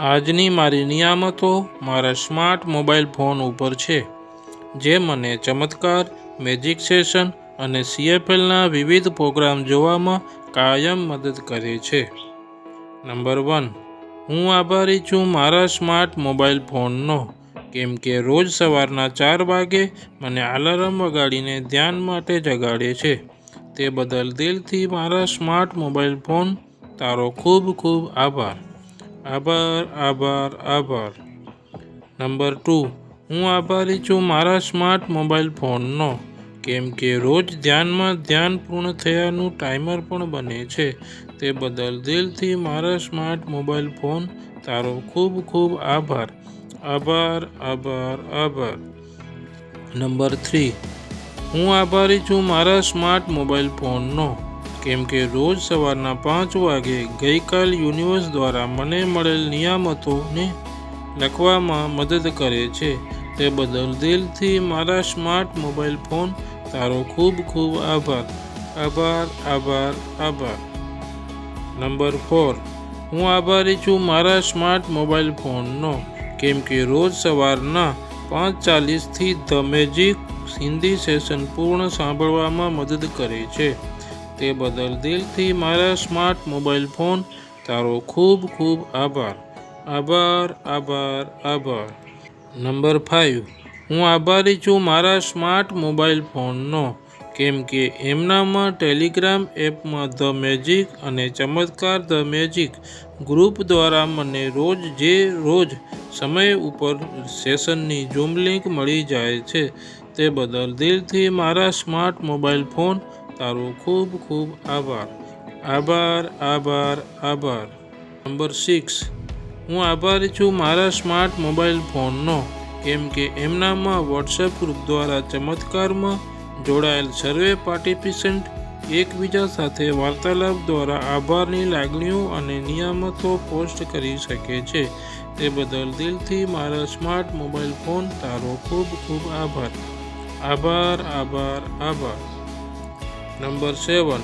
આજની મારી નિયામતો મારા સ્માર્ટ મોબાઈલ ફોન ઉપર છે, જે મને ચમત્કાર, મેજિક સેશન અને સીએફએલના વિવિધ પ્રોગ્રામ જોવામાં કાયમ મદદ કરે છે. નંબર વન, હું આભારી છું મારા સ્માર્ટ મોબાઈલ ફોનનો, કેમ કે રોજ સવારના ચાર વાગે મને આલાર્મ વગાડીને ધ્યાન માટે જગાડે છે. તે બદલ દિલથી મારા સ્માર્ટ મોબાઈલ ફોન, તારો ખૂબ ખૂબ આભાર. આભાર આભાર આભાર. નંબર ટુ, હું આભારી છું મારા સ્માર્ટ મોબાઈલ ફોનનો, કેમ કે રોજ ધ્યાનમાં ધ્યાન પૂર્ણ થયાનું ટાઈમર પણ બને છે. તે બદલ દિલથી મારા સ્માર્ટ મોબાઈલ ફોન, તારો ખૂબ ખૂબ આભાર. આભાર આભાર આભાર. નંબર થ્રી, હું આભારી છું મારા સ્માર્ટ મોબાઈલ ફોનનો કેમ કે રોજ સવારના પાંચ વાગે ગઈકાલ યુનિવર્સ દ્વારા મને મળેલ નિયામતોને લખવામાં મદદ કરે છે. તે બદલ દિલથી મારા સ્માર્ટ મોબાઈલ ફોન તારો ખૂબ ખૂબ આભાર. આભાર આભાર આભાર. Number four. હું આભારી છું મારા સ્માર્ટ મોબાઈલ ફોનનો. કેમ કે રોજ સવારના પાંચ ચાલીસથી ધ મેજિક હિન્દી સેશન પૂર્ણ સાંભળવામાં મદદ કરે છે. તે બદલ દિલથી મારા સ્માર્ટ મોબાઈલ ફોન તારો ખૂબ ખૂબ આભાર. આભાર આભાર આભાર. નંબર ફાઇવ હું આભારી છું મારા સ્માર્ટ મોબાઈલ ફોનનો, કેમ કે એમનામાં ટેલિગ્રામ એપમાં ધ મેજિક અને ચમત્કાર ધ મેજિક ગ્રુપ દ્વારા મને રોજ જે રોજ સમય ઉપર સેશનની ઝૂમ લિંક મળી જાય છે, તે બદલ દિલથી મારા સ્માર્ટ મોબાઈલ ફોન તારો ખૂબ ખૂબ આભાર. આભાર આભાર આભાર. Number six. હું આભારી છું મારા સ્માર્ટ મોબાઈલ ફોનનો, કેમ કે એમનામાં વોટ્સએપ ગ્રુપ દ્વારા ચમત્કારમાં જોડાયેલ સર્વે પાર્ટિસિપન્ટ એકબીજા સાથે વાર્તાલાપ દ્વારા આભારની લાગણીઓ અને નિયામતો પોસ્ટ કરી શકે છે. તે બદલ દિલથી મારા સ્માર્ટ મોબાઈલ ફોન તારો ખૂબ ખૂબ આભાર. આભાર આભાર આભાર. Number seven.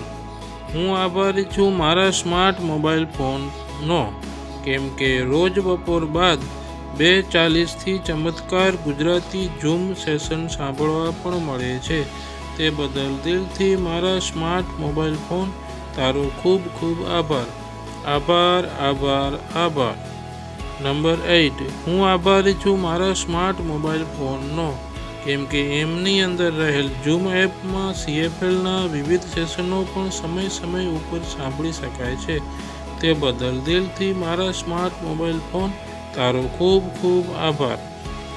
હું આભારી છું મારા સ્માર્ટ મોબાઈલ ફોનનો, કેમ કે રોજ બપોર બાદ બે ચાલીસથી ચમત્કાર ગુજરાતી ઝૂમ સેશન સાંભળવા પણ મળે છે. તે બદલ દિલથી મારા સ્માર્ટ મોબાઈલ ફોન તારો ખૂબ ખૂબ આભાર. આભાર આભાર આભાર. Number eight. હું આભારી છું મારા સ્માર્ટ મોબાઈલ ફોનનો કેમ કે એમની અંદર રહેલ ઝૂમ એપમાં સીએફએલના વિવિધ સેશનો પણ સમય સમય ઉપર સાંભળી શકાય છે. તે બદલ દિલથી મારા સ્માર્ટ મોબાઈલ ફોન તારો ખૂબ ખૂબ આભાર.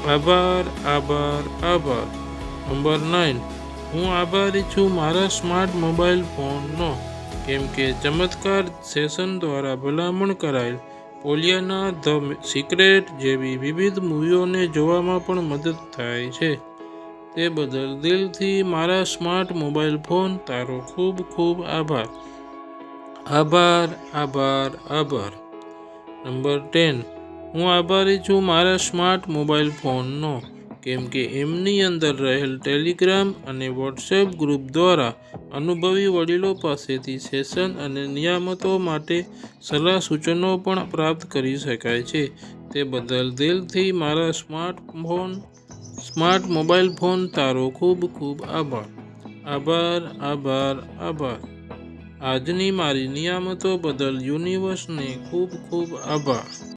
આભાર આભાર આભાર. નંબર નાઇન હું આભારી છું મારા સ્માર્ટ મોબાઈલ ફોનનો. કેમ કે ચમત્કાર સેશન દ્વારા ભલામણ કરાયેલ પોલિયાના ધ સિક્રેટ જેવી વિવિધ મૂવીઓને જોવામાં પણ મદદ થાય છે. તે બદલ દિલથી મારા સ્માર્ટ મોબાઈલ ફોન તારો ખૂબ ખૂબ આભાર. આભાર આભાર આભાર. Number ten. હું આભારી છું મારા સ્માર્ટ મોબાઈલ ફોનનો, કેમ કે એમની અંદર રહેલ ટેલિગ્રામ અને વોટ્સએપ ગ્રુપ દ્વારા અનુભવી વડીલો પાસેથી સેશન અને નિયામતો માટે સલાહ સૂચનો પણ પ્રાપ્ત કરી શકાય છે. તે બદલ દિલથી મારા smart phone smart mobile phone તારો ખૂબ ખૂબ આભાર. આભાર આભાર આભાર. આજની મારી નિયામતો બદલ યુનિવર્સને ખૂબ ખૂબ આભાર.